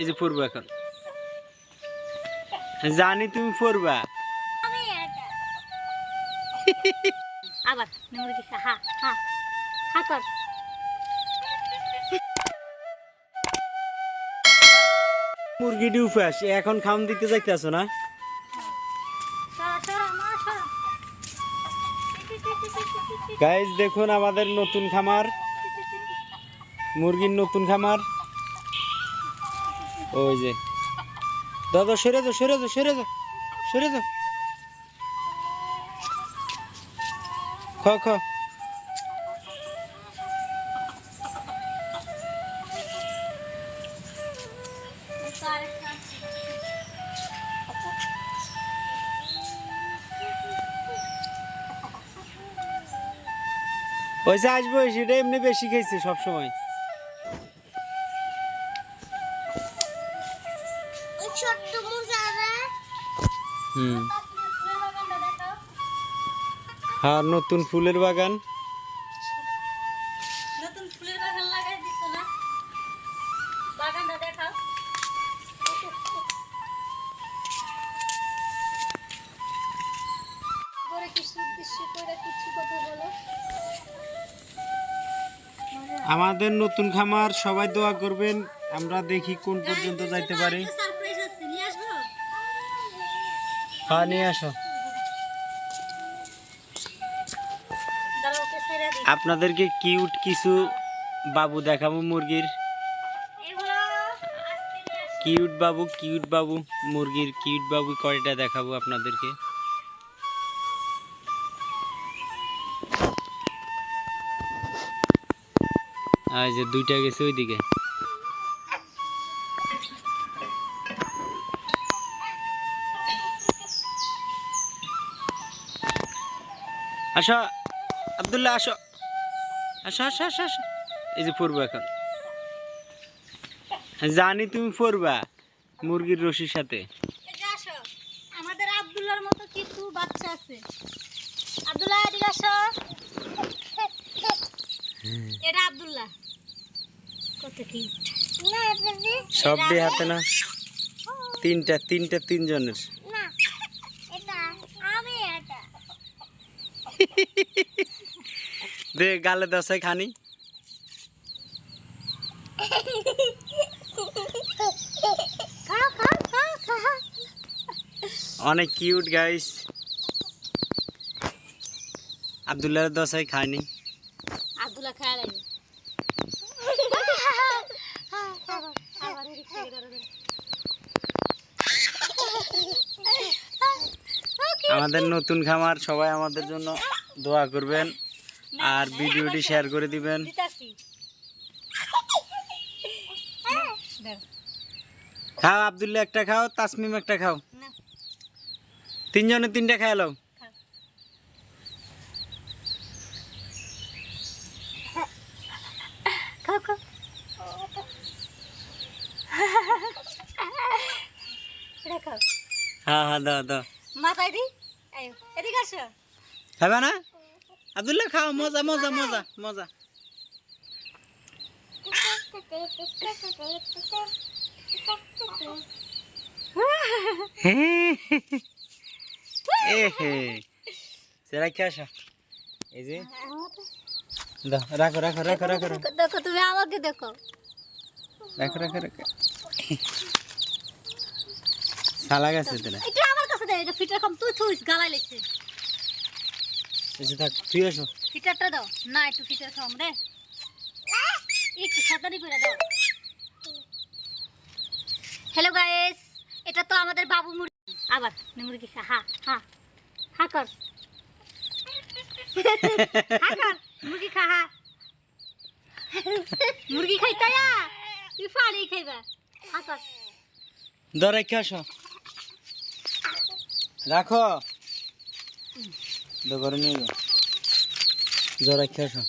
এই যে পড়ব এখন। জানি তুমি পড়বা আবার হা হা হা কর। মুরগিটি উপাস এখন খাম দিতে যাইতে আছো না? গাইজ দেখুন আমাদের নতুন খামার। মুরগির নতুন খামার। ওই যে দাদা সরে যাও সরে যাও সরে যাও সরে যাও খ খ ওই যে আসব সেটা এমনি বেশি খাইছে সব ছোট্ট মুরগা হুম। হ্যাঁ নতুন ফুলের বাগান? নতুন ফুলের বাগান লাগাই দিছ না? বাগানটা দেখাও। করে কিছু উদ্দেশ্য করে কিছু কথা বলো? আমাদের নতুন খামার সবাই দোয়া করবেন। আমরা দেখি কোন পর্যন্ত যাইতে পারি। হ্যাঁ নিয়ে আসো দাঁড়া ওকে ছেড়ে দিই আপনাদেরকে কিউট কিছু বাবু দেখাবো মুরগির। এগুলো আজকে নিয়ে আসি। কিউট বাবু কিউট বাবু, মুরগির কিউট বাবু কয়টা দেখাবো আপনাদেরকে? আর যে দুইটা গেছে ওইদিকে। আসো। আব্দুল্লাহ আসো। আসো আসো আসো আসো। এই যে পড়ব এখন। জানি তুমি পড়বা মুরগির রশির সাথে। আসো। আমাদের আব্দুল্লাহর মতো কিছু বাচ্চা আছে। আব্দুল্লাহ এদিকে আসো। এটা আব্দুল্লাহ। কত কিউট সব দিয়ে হাতে না তিনটা তিনটা তিনজনের না এটা আমি এটা দে গালে দশাই খানি অনেক কিউট গাইস। আবদুল্লাহ দশাই খায়নি। আব্দুল্লাহ খায় ধরো। আমাদের নতুন খামার সবাই আমাদের জন্য দোয়া করবেন আর ভিডিওটি শেয়ার করে দিবেন। খাও আবদুল্লাহ একটা খাও তাসমিম একটা খাও। তিনজনে তিনটা খাও। হ্যাঁ হ্যাঁ দাও দাও। মাথায় দি। এদিকে আসো। খাবে না? আবদুল্লাহ খাও মজা মজা মজা মজা। সেরা কি আসা। এই যে। রাখো রাখো রাখো রাখো দেখো তুমি আমাকে দেখো। রাখো রাখো রাখো। সালা গেছে তোরা এটা আমার কাছে দে এটা ফিটার কম তুই থুইস গালাই লেগছে। এই থাক তুই আসো। ফিটারটা দাও। না একটু ফিটার খাম রে। একটু সাতারি করে দাও। হ্যালো গাইস এটা তো আমাদের বাবু মুরগি। আবার মুরগি খা। হা হা। হা কর। হা কর। মুরগি খা হা। মুরগি খাইতা তুই ফাড়ি খাইবা। হা কর। ধর রেখে আসো। রাখো। ঘরে নিয়ে যাও রেখে আসো।